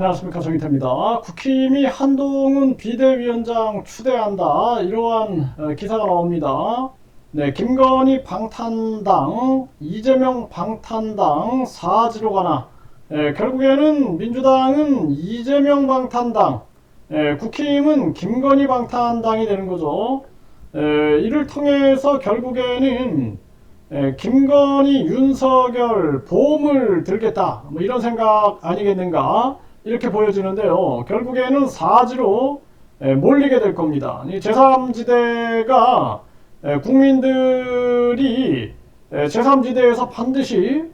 안녕하십니까 정의태입니다. 국힘이 한동훈 비대위원장 추대한다 이러한 어, 기사가 나옵니다. 네, 김건희 방탄당, 이재명 방탄당 사지로 가나. 예, 결국에는 민주당은 이재명 방탄당, 예, 국힘은 김건희 방탄당이 되는 거죠. 예, 이를 통해서 결국에는 예, 김건희, 윤석열 보험을 들겠다. 뭐 이런 생각 아니겠는가. 이렇게 보여지는데요. 결국에는 사지로 예, 몰리게 될 겁니다. 이 제3지대가 예, 국민들이 예, 제3지대에서 반드시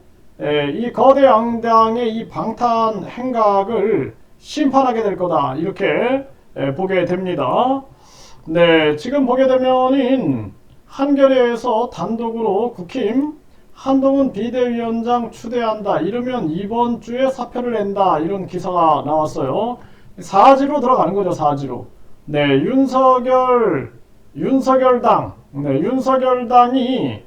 예, 이 거대 양당의 이 방탄 행각을 심판하게 될 거다. 이렇게 예, 보게 됩니다. 네, 지금 보게 되면은 한겨레에서 단독으로 국힘 한동훈 비대위원장 추대한다. 이러면 이번 주에 사표를 낸다. 이런 기사가 나왔어요. 사지로 들어가는 거죠, 사지로. 네, 윤석열, 윤석열당, 네, 윤석열당이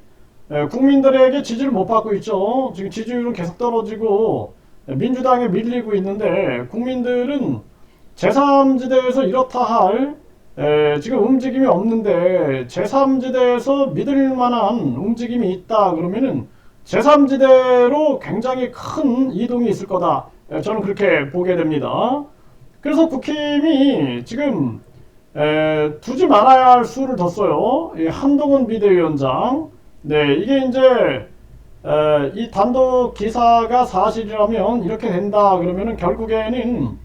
예, 국민들에게 지지를 못 받고 있죠. 지금 지지율은 계속 떨어지고 예, 민주당에 밀리고 있는데 국민들은 제3지대에서 이렇다 할 에, 지금 움직임이 없는데 제3지대에서 믿을 만한 움직임이 있다 그러면은 제3지대로 굉장히 큰 이동이 있을 거다. 에, 저는 그렇게 보게 됩니다. 그래서 국힘이 지금 에, 두지 말아야 할 수를 뒀어요. 이 한동훈 비대위원장. 네, 이게 이제 에, 이 단독 기사가 사실이라면 이렇게 된다 그러면은 결국에는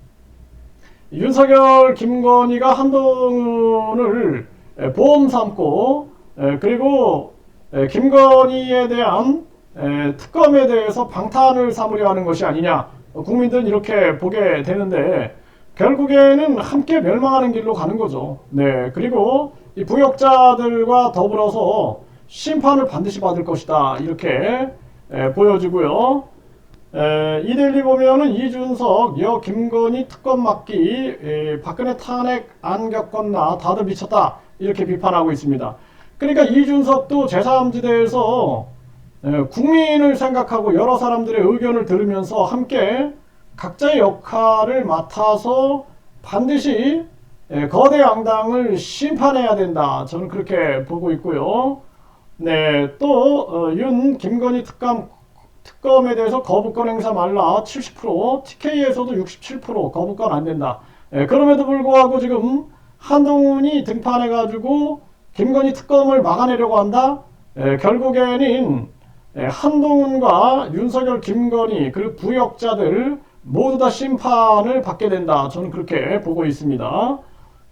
윤석열, 김건희가 한동훈을 에, 보험 삼고 에, 그리고 에, 김건희에 대한 에, 특검에 대해서 방탄을 삼으려 하는 것이 아니냐 어, 국민들은 이렇게 보게 되는데 결국에는 함께 멸망하는 길로 가는 거죠. 네 그리고 이 부역자들과 더불어서 심판을 반드시 받을 것이다 이렇게 에, 보여지고요. 에, 이데일리 보면은 이준석, 여 김건희 특검 맡기, 에, 박근혜 탄핵 안 겪었나 다들 미쳤다 이렇게 비판하고 있습니다. 그러니까 이준석도 제3지대에서 에, 국민을 생각하고 여러 사람들의 의견을 들으면서 함께 각자의 역할을 맡아서 반드시 에, 거대 양당을 심판해야 된다. 저는 그렇게 보고 있고요. 네, 또, 어, 윤, 김건희 특감, 특검에 대해서 거부권 행사 말라 70%, TK에서도 67% 거부권 안 된다. 예, 그럼에도 불구하고 지금 한동훈이 등판해가지고 김건희 특검을 막아내려고 한다. 예, 결국에는 예, 한동훈과 윤석열, 김건희 그리고 부역자들 모두 다 심판을 받게 된다. 저는 그렇게 보고 있습니다.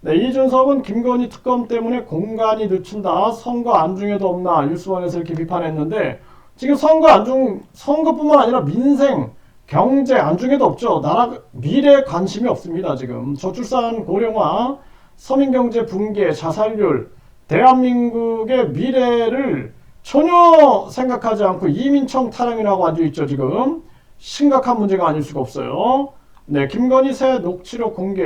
네, 이준석은 김건희 특검 때문에 공간이 늦춘다. 선거 안중에도 없나 뉴스원에서 이렇게 비판했는데 지금 선거 안중 선거뿐만 아니라 민생, 경제 안중에도 없죠. 나라 미래에 관심이 없습니다. 지금 저출산 고령화, 서민경제 붕괴, 자살률, 대한민국의 미래를 전혀 생각하지 않고 이민청 타령이라고 앉아 있죠. 지금 심각한 문제가 아닐 수가 없어요. 네, 김건희 새 녹취록 공개,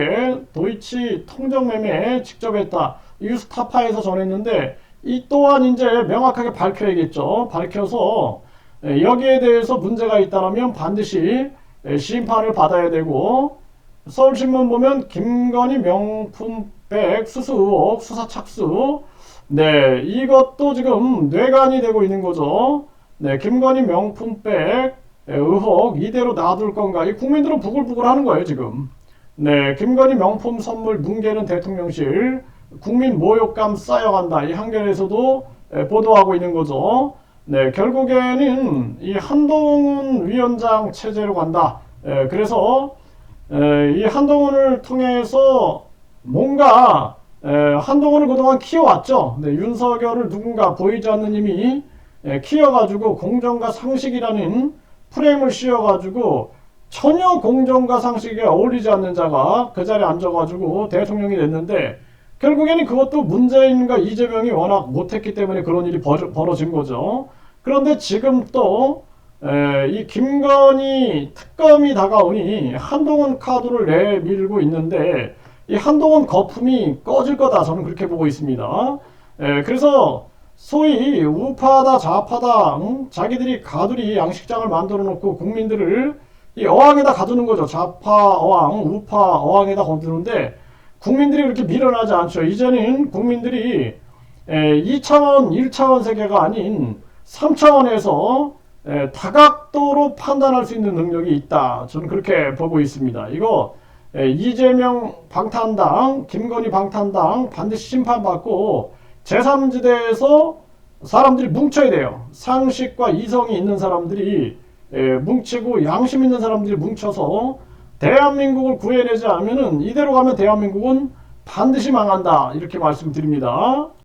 도이치 통정매매 직접 했다. 뉴스타파에서 전했는데 이 또한 이제 명확하게 밝혀야겠죠. 밝혀서 에, 여기에 대해서 문제가 있다면 반드시 에, 심판을 받아야 되고 서울신문 보면 김건희 명품백 수수 의혹 수사 착수 네 이것도 지금 뇌관이 되고 있는 거죠. 네 김건희 명품백 에, 의혹 이대로 놔둘 건가? 이 국민들은 부글부글 하는 거예요 지금. 네 김건희 명품 선물 뭉개는 대통령실 국민 모욕감 쌓여간다. 이 한겨레에서도 에, 보도하고 있는 거죠. 네, 결국에는 이 한동훈 위원장 체제로 간다. 에, 그래서 에, 이 한동훈을 통해서 뭔가 에, 한동훈을 그동안 키워왔죠. 네, 윤석열을 누군가 보이지 않는 힘이 에, 키워가지고 공정과 상식이라는 프레임을 씌워가지고 전혀 공정과 상식에 어울리지 않는 자가 그 자리에 앉아가지고 대통령이 됐는데 결국에는 그것도 문재인과 이재명이 워낙 못했기 때문에 그런 일이 벌어, 진 거죠. 그런데 지금 또, 에, 이 김건희 특검이 다가오니 한동훈 카드를 내밀고 있는데, 이 한동훈 거품이 꺼질 거다. 저는 그렇게 보고 있습니다. 에, 그래서 소위 우파다 좌파다 응? 자기들이 가두리 양식장을 만들어 놓고 국민들을 이 어항에다 가두는 거죠. 좌파 어항, 우파 어항에다 가두는데 국민들이 그렇게 밀어나지 않죠. 이제는 국민들이 2차원, 1차원 세계가 아닌 3차원에서 다각도로 판단할 수 있는 능력이 있다. 저는 그렇게 보고 있습니다. 이거 에, 이재명 방탄당, 김건희 방탄당 반드시 심판받고 제3지대에서 사람들이 뭉쳐야 돼요. 상식과 이성이 있는 사람들이 에, 뭉치고 양심 있는 사람들이 뭉쳐서 대한민국을 구해내지 않으면은 이대로 가면 대한민국은 반드시 망한다. 이렇게 말씀드립니다.